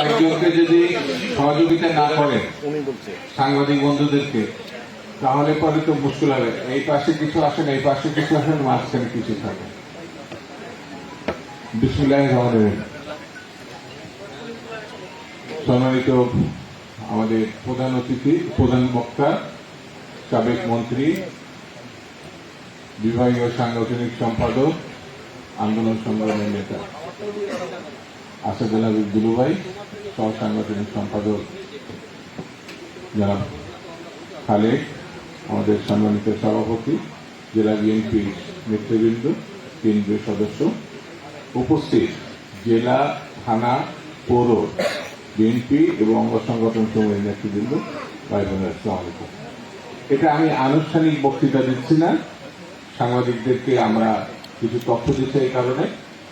আরেকজনকে যদি সহযোগিতা না করে সাংবাদিক বন্ধুদেরকে তাহলে পরে তো মুশকিল হবে। এই পাশে কিছু আসেন এই পাশে কিছু আসেন মাঝখানে কিছু থাকে বিসমুল্লাহ রহমান সম্মানিত আমাদের প্রধান অতিথি প্রধান বক্তা সাবেক মন্ত্রী বিভাগীয় সাংগঠনিক সম্পাদক আন্দোলন সংগ্রামের নেতা। আসাদুল হাবিব দুলুভাই সাংগঠনিক সম্পাদক যারা খালেক আমাদের সম্মানিত সভাপতি, জেলা বিএনপি নেতৃবৃন্দ, কেন্দ্রীয় সদস্য উপস্থিত। জেলা থানা পৌর, বিএনপি এবং অঙ্গ সংগঠন সমূহের নেতৃবৃন্দ, ভাই বোনেরা। এটা আমি আনুষ্ঠানিক বক্তৃতা দিচ্ছি না। সাংবাদিকদেরকে আমরা কিছু তথ্য দিচ্ছি এই কারণে।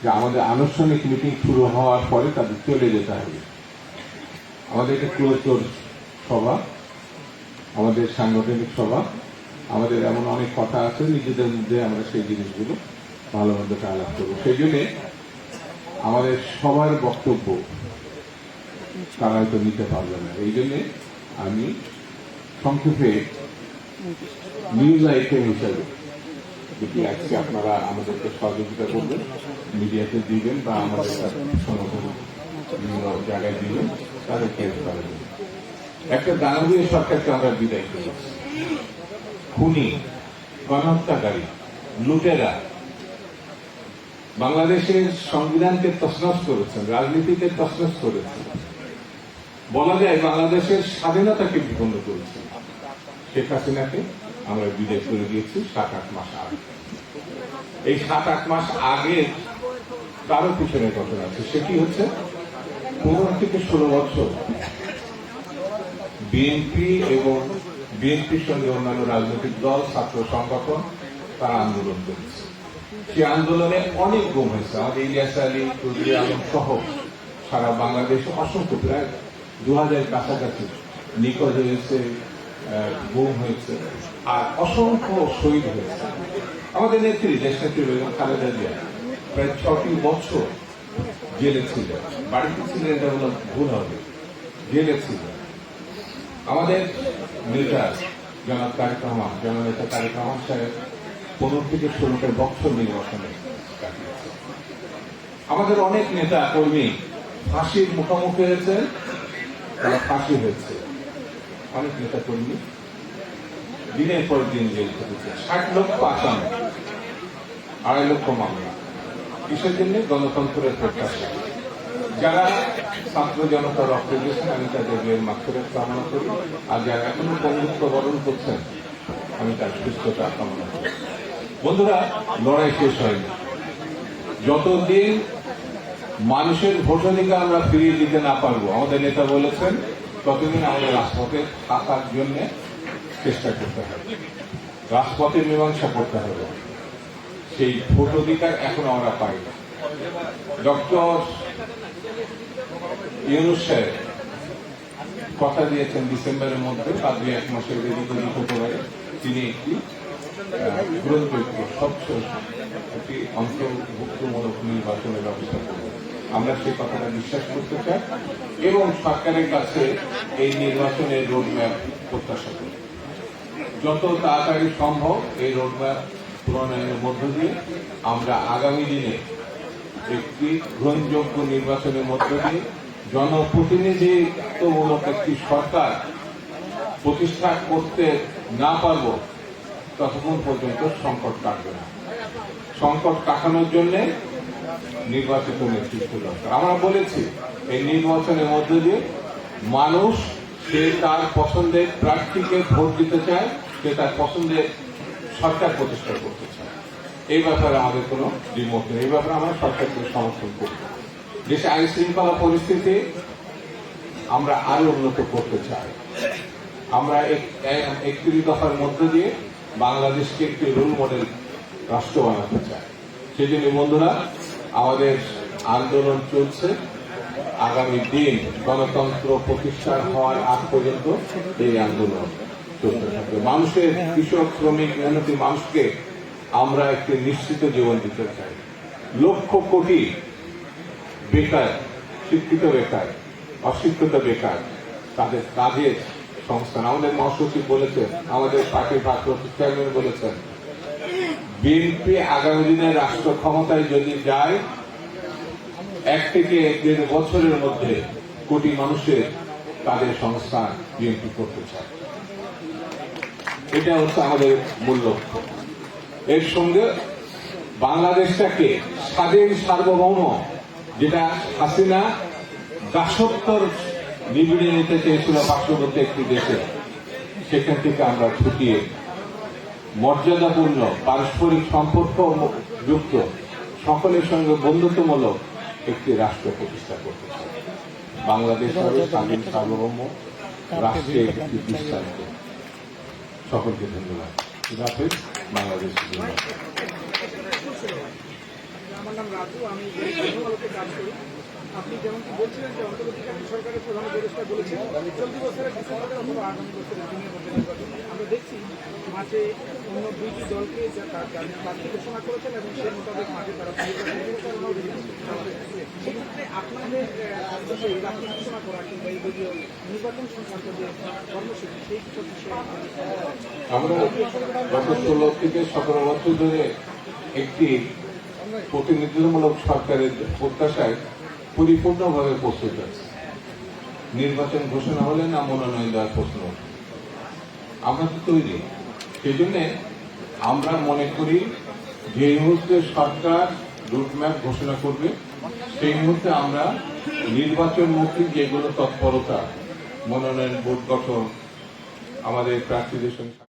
যে আমাদের আনুষ্ঠানিক মিটিং শুরু হওয়ার পরে তাদের চলে যেতে হবে। আমাদের একটা ক্লোজ ডোর সভা, আমাদের সাংগঠনিক সভা, আমাদের এমন অনেক কথা আছে নিজেদের মধ্যে আমরা সেই জিনিসগুলো ভালো মন্দ আলাপ করব। সেই জন্যে আমাদের সবার বক্তব্য তারা হয়তো নিতে পারবে না। এই জন্যে আমি সংক্ষেপে নিউজ আইটেম হিসাবে যদি আজকে আপনারা আমাদেরকে সহযোগিতা করবেন, মিডিয়াতে দিবেন বা আমাদের সংগঠন বিভিন্ন জায়গায় দিবেন, তাদেরকে একটা দানবীয় সরকারকে আমরা বিদায় করেছি। খুনি, গণহত্যাকারী, লুটেরা বাংলাদেশের সংবিধানকে তছনছ করেছেন, রাজনীতিকে তছনছ করেছেন। বলা যায় বাংলাদেশের স্বাধীনতাকে বিপন্ন করেছেন শেখ হাসিনাকে। আমরা বিদেশ করে দিয়েছি সাত আট মাস আগে। এই সাত আট মাস আগে তারও পিছনে ঘটনা আছে। সেটি হচ্ছে? পনেরো থেকে ষোলো বছর বিএনপি এবং বিএনপির সঙ্গে অন্যান্য রাজনৈতিক দল, ছাত্র সংগঠন, তারা আন্দোলন করেছে। সেই আন্দোলনে অনেক গুম হয়েছে। আমাদের ইলিয়াস আলী চৌধুরী আলম সহ সারা বাংলাদেশে অসংখ্য, প্রায় দু হাজার কাছাকাছি নিখোঁজ হয়েছে। গুম হয়েছে। আর অসংখ্য শহীদ হয়েছে। আমাদের নেত্রী দেশ নেত্রী খালেদা জিয়া। প্রায় ছটি বছর জেলে ছিল বাড়িতে ছিলেন এটা হলো ভুল হবে। জেলে ছিল আমাদের নেতা জনাব তারেক রহমান জননেতা তারেক রহমান সাহেব পনেরো থেকে ষোলোটা বছর নির্বাচনে আমাদের অনেক নেতা কর্মী ফাঁসির মুখোমুখি হয়েছে তারা ফাঁসি হয়েছে। অনেক নেতা কর্মী। দিনের পর দিন জেল খেটেছে। ষাট লক্ষ আসামি, আড়াই লক্ষ মামলা। কিসের জন্য? গণতন্ত্রের প্রত্যাশা। যারা ছাত্র জনতা রক্ত দিয়েছেন, আমি তাদের বিয়ের মাত্রের কামনা করি। আর যারা এখনও বন্ধুত্ব বরণ করছেন, আমি তার সুস্থতা কামনা করি। বন্ধুরা, লড়াই শেষ হয়নি। যতদিন মানুষের ভোটাধিকার আমরা ফিরিয়ে দিতে না পারব, আমাদের নেতা বলেছেন ততদিন আমাদের রাজপথে থাকার জন্য চেষ্টা করতে হবে। রাজপথের মীমাংসা করতে হবে। সেই ভোট অধিকার এখন আমরা পাই না ডক্টর ইউনুস সাহেব কথা দিয়েছেন ডিসেম্বরের মধ্যে বা দুই এক মাসের এদিক হতে পারে। তিনি একটি গ্রহণযোগ্য স্বচ্ছ একটি অন্তর্ভুক্তমূলক নির্বাচনের ব্যবস্থা করবেন। আমরা সেই কথাটা বিশ্বাস করতে চাই এবং সরকারের কাছে এই নির্বাচনের রোডম্যাপ প্রত্যাশা করি। যত তাড়াতাড়ি সম্ভব এই রোডম্যাপ প্রণয়নের মধ্য দিয়ে আমরা আগামী দিনে একটি গ্রহণযোগ্য নির্বাচনের মধ্য দিয়ে জনপ্রতিনিধিত্বমূলক একটি সরকার প্রতিষ্ঠা করতে না পারব ততক্ষণ পর্যন্ত সংকট কাটবে না। সংকট কাটানোর জন্য নির্বাচিত নেতৃত্ব দরকার। আমরা বলেছি, এই নির্বাচনের মধ্য দিয়ে মানুষ সে তার পছন্দের প্রার্থীকে ভোট দিতে চায়, সে তার পছন্দের সরকার প্রতিষ্ঠা করতে চায়। এই ব্যাপারে আমাদের কোনো দ্বিমত নেই। এই ব্যাপারে আমরা সরকারকে সমর্থন করি। দেশে আইন শৃঙ্খলা পরিস্থিতি আমরা আরও উন্নত করতে চাই। আমরা একত্রিশ দফার মধ্য দিয়ে বাংলাদেশকে একটি রোল মডেল রাষ্ট্র বানাতে চাই। সেই জন্য বন্ধুরা আমাদের আন্দোলন চলছে। আগামী দিন গণতন্ত্র প্রতিষ্ঠা হওয়ার আগ পর্যন্ত এই আন্দোলন চলতে থাকবে। মানুষের কৃষক, শ্রমিক মেহনতি মানুষকে আমরা একটি নিশ্চিত জীবন দিতে চাই। লক্ষ কোটি বেকার, শিক্ষিত বেকার, অশিক্ষিত বেকার তাদের কাজের সংস্থান। আমাদের মহাসচিব বলেছেন, আমাদের পার্টির ভারপ্রাপ্ত চেয়ারম্যান বলেছেন বিএনপি আগামী দিনে রাষ্ট্র ক্ষমতায় যদি যায়, এক থেকে দেড় বছরের মধ্যে কোটি মানুষের তাদের সংস্থান বিএনপি করতে চায়। এটা হচ্ছে আমাদের মূল লক্ষ্য। এর সঙ্গে বাংলাদেশটাকে স্বাধীন সার্বভৌম, যেটা হাসিনা দাসত্বর নিবিড়ে নিতে চেয়েছিল পার্শ্ববর্তী একটি দেশে, সেখান থেকে আমরা ছুটিয়ে মর্যাদাপূর্ণ, পারস্পরিক সম্পর্ক যুক্ত, সকলের সঙ্গে বন্ধুত্বমূলক একটি রাষ্ট্র প্রতিষ্ঠা করতে চাই। বাংলাদেশ হবে স্বাধীন সার্বভৌম রাষ্ট্রের একটি দৃষ্টান্ত সকলকে ধন্যবাদ। বাংলাদেশ আমার নাম রাজু, আমি কাজ করি। আপনি যেমন কি বলছিলেন যে অন্তর্বর্তীকালীন সরকারের প্রধান উপদেষ্টা বলেছেন, চলতি বছরের অথবা আগামী বছরের আমরা দেখছি মাঠে অন্য দুইটি দলকে প্রার্থী ঘোষণা করেছেন এবং সেই মোতাবেক মাঠে তারা সেক্ষেত্রে আপনাদের ঘোষণা করা কিংবা এই দলীয় নির্বাচন সংক্রান্ত যে কর্মসূচি, সেই বিষয়ে ধরে একটি প্রতিনিধিত্বমূলক সরকারের প্রত্যাশায় পরিপূর্ণভাবে প্রস্তুত আছে। নির্বাচন ঘোষণা হলে না মনোনয়ন দেওয়ার প্রশ্ন আমরা তো তৈরি। সেই জন্যে আমরা মনে করি, যে মুহূর্তে সরকার রুটম্যাপ ঘোষণা করবে, সেই মুহূর্তে আমরা নির্বাচন নির্বাচনমুখী যেগুলো তৎপরতা, মনোনয়ন বোর্ড গঠন, আমাদের প্রার্থীদের সঙ্গে